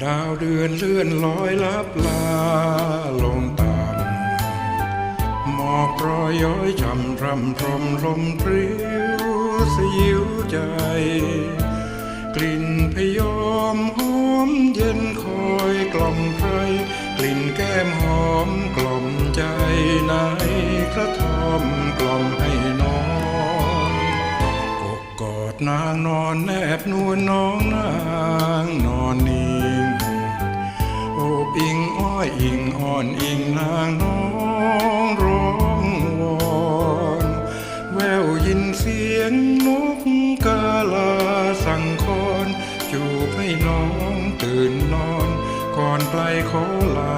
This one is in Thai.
มือนเลื่อนลอยลับลาลงตามหมอกรอยย้อยจำรำพรมลมพริ้วสยิวใจ กลิ่นพยอมหอมเย็นคอยกล่อมใคร กลิ่นแก้มหอมกล่อมใจในกระทอมกล่อมให้นอนกกกอดนางนอนแนบนวลน้องนางนอนนิ่งโอบอิง อิงอ่อนอิงนางน้องร้องวอนแววยินเสียงนกกาลาสั่งคอนจูบให้น้องตื่นนอน ก่อนไกลขอลา